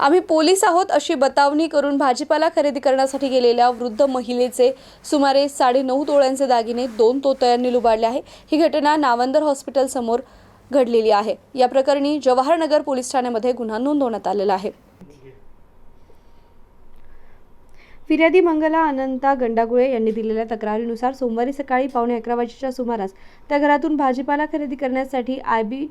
आम्ही पोलीस आहोत अशी बतावणी करून भाजीपाला खरेदी करण्यासाठी गेलेल्या वृद्ध महिलेचे सुमारे साडेनऊ तोळ्यांचे दागिने दोन तोतयांनी लुबाडले आहे. ही घटना नावंदर हॉस्पिटल समोर घडलेली आहे. या प्रकरणी जवाहरनगर पोलीस ठाण्यामध्ये गुन्हा नोंदवण्यात आलेला आहे. फिर्यादी मंगला अनंता गंडागुळे यांनी दिलेल्या तक्रारीनुसार सोमवारी सकाळी पावणे अकरा वाजेच्या सुमारास त्या घरातून भाजीपाला खरेदी करण्यासाठी आय बी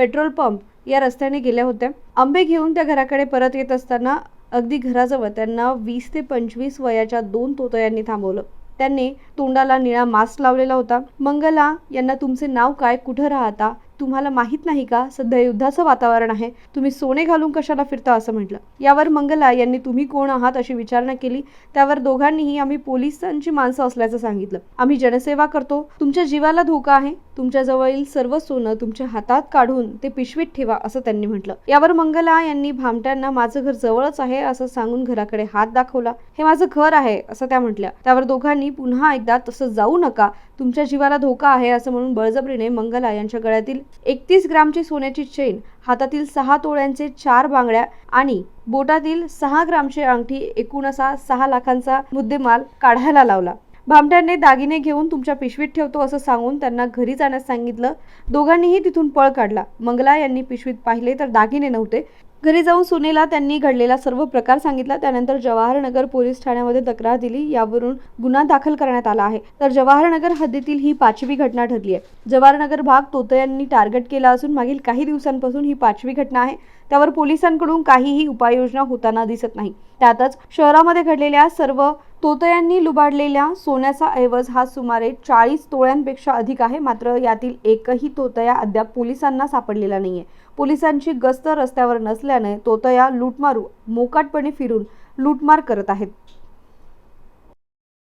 पेट्रोल पंप या रस्त्याने गेल्या होत्या. आंबे घेऊन त्या घराकडे परत येत असताना अगदी घराजवळ त्यांना वीस ते पंचवीस वयाच्या दोन तोतयांनी थांबवलं. त्यांनी तोंडाला निळा मास्क लावलेला होता. मंगला यांना तुमचे नाव काय? कुठं राहता? तुम्हाला माहीत नाही का? सध्या युद्धाचं वातावरण आहे. तुम्ही सोने घालून कशाला फिरता असं म्हटलं. यावर मंगला यांनी तुम्ही कोण आहात अशी विचारणा केली. त्यावर दोघांनीही आम्ही पोलिसांची माणसं असल्याचं सांगितलं. आम्ही जनसेवा करतो. तुमच्या जीवाला धोका आहे. तुमच्या जवळील सर्व सोनं तुमच्या हातात काढून ते पिशवीत ठेवा असं त्यांनी म्हटलं. यावर मंगला यांनी भामट्यांना माझं घर जवळच आहे असं सांगून घराकडे हात दाखवला. हे माझं घर आहे असं त्या म्हटल्या. त्यावर दोघांनी पुन्हा एकदा तसं जाऊ नका. तुमच्या जीवाला धोका आहे असं म्हणून बळजबरीने मंगला यांच्या गळ्यातील एकतीस ग्रामची सोन्याची चेन हातातील सहा तोळ्यांचे चार बांगड्या आणि बोटातील सहा ग्रामची अंगठी एकूण असा सहा लाखांचा मुद्देमाल काढायला लावला. भामट्यांनी दागिने घेऊन तुमच्या पिशवीत ठेवतो असं सांगून त्यांना घरी जाण्यास सांगितलं. दोघांनीही तिथून पळ काढला. मंगला यांनी पिशवीत पाहिले तर दागिने नव्हते घरी जाऊन सुनेला त्यांनी घडलेला सर्व प्रकार सांगितला. त्यानंतर जवाहरनगर पोलीस ठाण्यामध्ये तक्रार दिली. यावरून गुन्हा दाखल करण्यात आला आहे. तर जवाहरनगर हद्दीतील ही पाचवी घटना ठरली आहे. जवाहरनगर भाग तोतयांनी टार्गेट केला असून मागील काही दिवसांपासून ही पाचवी घटना आहे. त्यावर पोलिसांकडून काहीही उपाययोजना होताना दिसत नाही. त्यातच शहरामध्ये घडलेल्या सर्व तोतयांनी लुबाडलेल्या सोन्याचा ऐवज हा सुमारे चाळीस तोळ्यांपेक्षा अधिक आहे. मात्र यातील एकही तोतया अद्याप पोलिसांना सापडलेला नाही आहे पोलिसांची गस्त रस्त्यावर नसल्याने तोतया लूटमारू मोकाटपणे फिरून लूटमार करत आहेत.